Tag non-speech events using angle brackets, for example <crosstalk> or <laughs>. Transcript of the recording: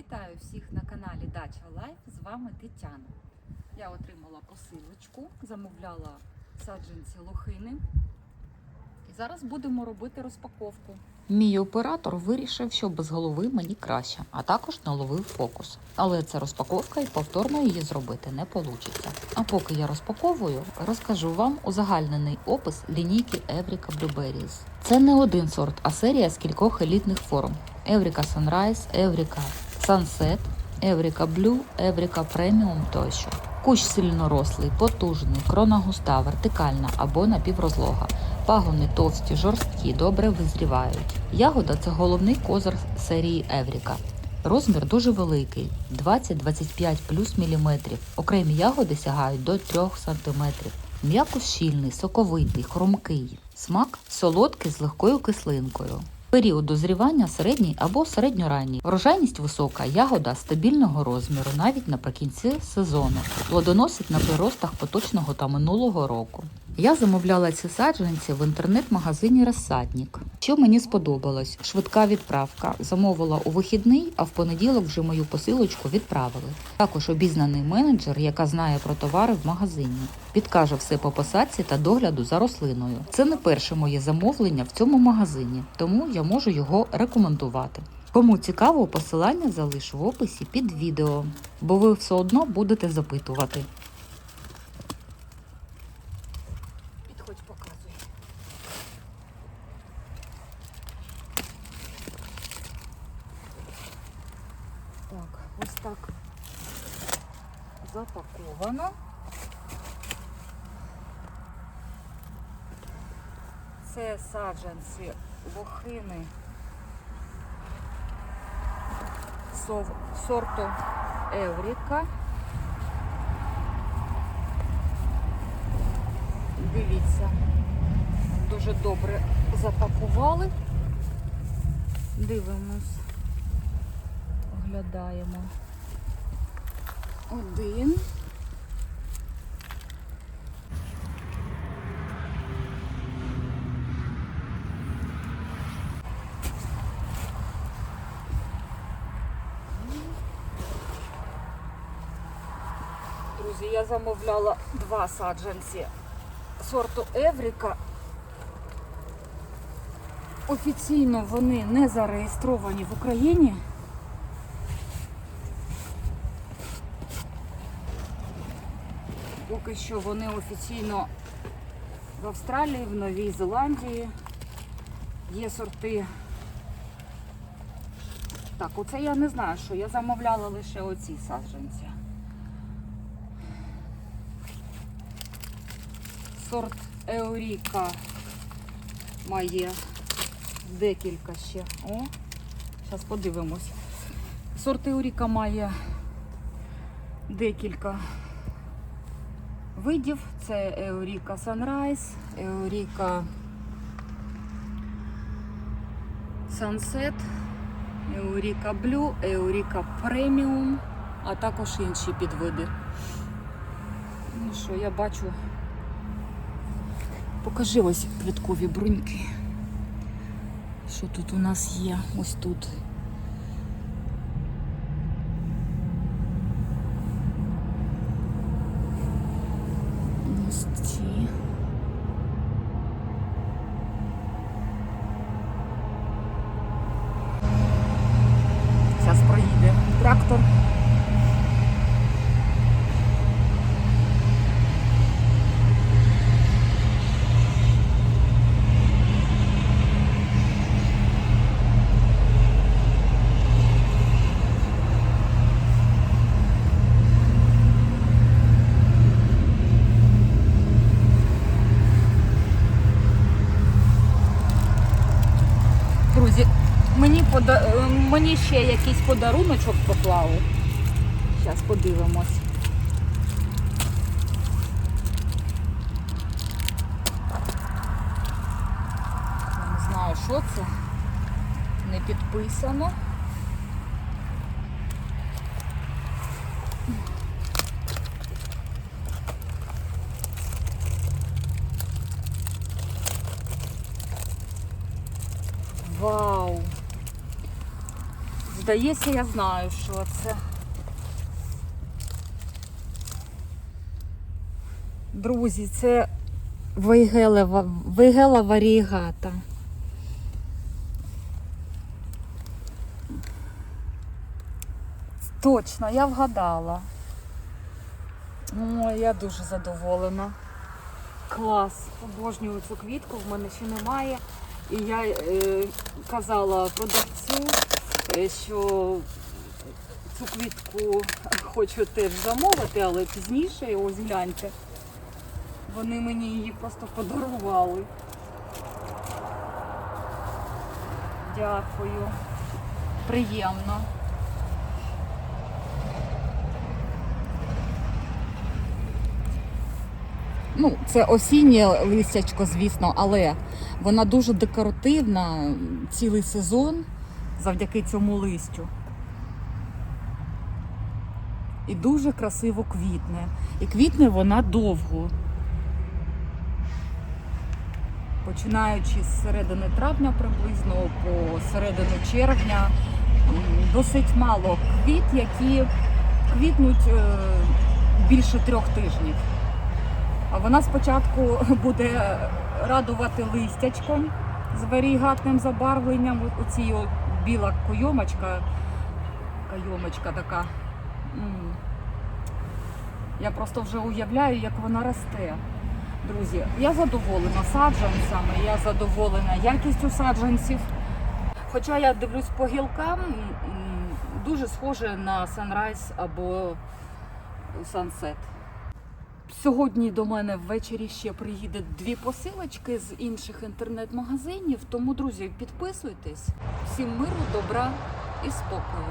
Вітаю всіх на каналі Дача Лайф. З вами Тетяна. Я отримала посилочку, замовляла саджанці лохини. І зараз будемо робити розпаковку. Мій оператор вирішив, що без голови мені краще, а також наловив фокус. Але це розпаковка і повторно її зробити не вийде. А поки я розпаковую, розкажу вам узагальнений опис лінійки Евріка Blueberries. Це не один сорт, а серія з кількох елітних форм: Евріка Sunrise, Евріка Sunset, Евріка Blue, Евріка Premium тощо. Кущ сильнорослий, потужний, крона густа, вертикальна або напіврозлога. Пагони товсті, жорсткі, добре визрівають. Ягода це головний козир серії Евріка. Розмір дуже великий 20-25 плюс міліметрів. Окремі ягоди сягають до 3 сантиметрів. М'якус щільний, соковитий, хрумкий. Смак солодкий з легкою кислинкою. Період дозрівання середній або середньоранній. Врожайність висока, ягода стабільного розміру навіть наприкінці сезону. Плодоносить на приростах поточного та минулого року. Я замовляла ці саджанці в інтернет-магазині Розсадник. Що мені сподобалось? Швидка відправка. Замовила у вихідний, а в понеділок вже мою посилочку відправили. Також обізнаний менеджер, яка знає про товари в магазині. Підкаже все по посадці та догляду за рослиною. Це не перше моє замовлення в цьому магазині, тому я можу його рекомендувати. Кому цікаво, посилання залишу в описі під відео, бо ви все одно будете запитувати. Так, ось так запаковано. Це саджанці лохини сорту Евріка. Дивіться, дуже добре запакували. Дивимось, оглядаємо. Один. Друзі, я замовляла два саджанці сорту Евріка. Офіційно вони не зареєстровані в Україні. Поки що вони офіційно в Австралії, в Новій Зеландії. Є сорти. Так, оце я не знаю, що я замовляла лише оці саджанці. Сорт Еуріка має декілька ще. О, зараз подивимось. Сорт Еуріка має декілька видів. Це Еуріка Sunrise, Еуріка Sunset, Еуріка Blue, Еуріка Premium, а також інші підвиди. Ну що, я бачу Покажи ось квіткові бруньки. Що тут у нас є? Ось тут. Ось ці. Зараз проїде трактор. Друзі, мені, пода... е, мені ще якийсь подаруночок поклали. Зараз подивимось. Не знаю, що це. Не підписано. Вау! Здається, я знаю, що це. Друзі, це вейгелева, вейгела варігата. Точно, я вгадала. Ой, я дуже задоволена. Клас. Обожнюю цю квітку, в мене ще немає. І я е, казала продавцю, е, що цю квітку хочу теж замовити, але пізніше, його гляньте. Вони мені її просто подарували. Дякую. Приємно. Ну, це осіннє листячко, звісно, але вона дуже декоративна цілий сезон завдяки цьому листю. І дуже красиво квітне. І квітне вона довго. Починаючи з середини травня приблизно по середину червня досить мало квіт, які квітнуть е, більше трьох тижнів. Вона спочатку <laughs> буде радувати листячком з варігатним забарвленням. Оці біла койомочка, кайомочка така. Я просто вже уявляю, як вона росте. Друзі, я задоволена саджанцями, я задоволена якістю саджанців. Хоча я дивлюсь по гілкам, дуже схоже на Sunrise або Sunset. Сьогодні до мене ввечері ще приїде дві посилочки з інших інтернет-магазинів. Тому, друзі, підписуйтесь. Всім миру, добра і спокою.